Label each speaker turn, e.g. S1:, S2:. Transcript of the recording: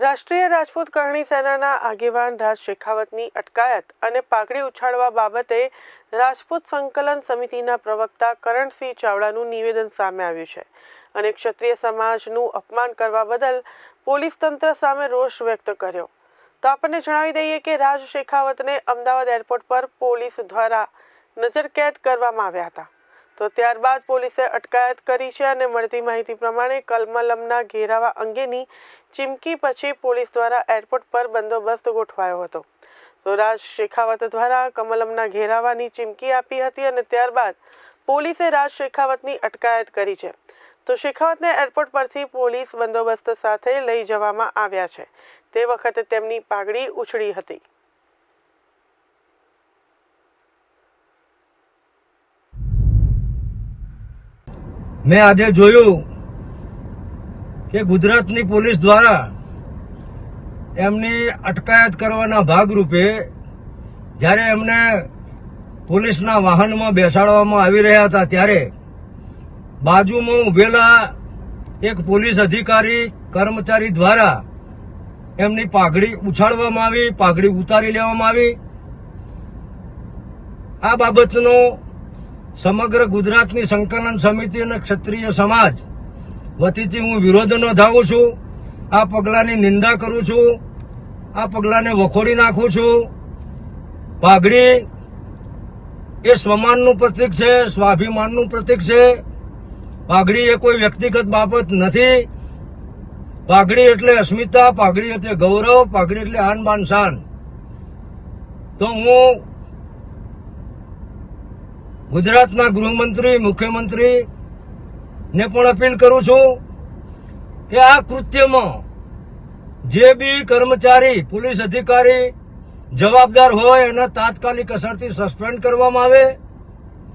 S1: રાષ્ટ્રીય રાજપૂત કરણી સેનાના આગેવાન રાજ શેખાવતની અટકાયત અને પાઘડી ઉછાળવા બાબતે રાજપૂત સંકલન સમિતિના પ્રવક્તા કરણસિંહ ચાવડાનું નિવેદન સામે આવ્યું છે અને ક્ષત્રિય સમાજનું અપમાન કરવા બદલ પોલીસ તંત્ર સામે રોષ વ્યક્ત કર્યો. તો આપણને જણાવી દઈએ કે રાજ શેખાવતને અમદાવાદ એરપોર્ટ પર પોલીસ દ્વારા નજરકેદ કરવામાં આવ્યા હતા. તો ત્યારબાદ પોલીસે અટકાયત કરી છે અને મળતી માહિતી પ્રમાણે કલમલમના ઘેરાવા અંગેની ચીમકી પછી પોલીસ દ્વારા એરપોર્ટ પર બંદોબસ્ત ગોઠવાયો હતો. તો રાજ શેખાવત દ્વારા કમલમના ઘેરાવાની ચીમકી આપી હતી અને ત્યારબાદ પોલીસે રાજ શેખાવતની અટકાયત કરી છે. તો શેખાવતને એરપોર્ટ પરથી પોલીસ બંદોબસ્ત સાથે લઈ જવામાં આવ્યા છે. તે વખતે તેમની પાઘડી ઉછળી હતી.
S2: મેં આજે જોયું કે ગુજરાતની પોલીસ દ્વારા એમની અટકાયત કરવાના ભાગરૂપે જ્યારે એમને પોલીસના વાહનમાં બેસાડવામાં આવી રહ્યા હતા, ત્યારે બાજુમાં ઉભેલા એક પોલીસ અધિકારી કર્મચારી દ્વારા એમની પાઘડી ઉછાળવામાં આવી, પાઘડી ઉતારી લેવામાં આવી. આ બાબતનો સમગ્ર ગુજરાતની સંકલન સમિતિ અને ક્ષત્રિય સમાજ વતીથી હું વિરોધ નોંધાવું છું. આ પગલાંની નિંદા કરું છું. આ પગલાંને વખોડી નાખું છું. પાઘડી એ સ્વમાનનું પ્રતીક છે, સ્વાભિમાનનું પ્રતીક છે. પાઘડી એ કોઈ વ્યક્તિગત બાબત નથી. પાઘડી એટલે અસ્મિતા પાઘડી એટલે ગૌરવ પાઘડી એટલે આન બાન શાન. તો હું ગુજરાતના ગૃહમંત્રી, મુખ્યમંત્રી ને પણ અપીલ કરું છું કે આ કૃત્યમાં જે બી કર્મચારી, પોલીસ અધિકારી જવાબદાર હોય એને તાત્કાલિક અસરથી સસ્પેન્ડ કરવામાં આવે.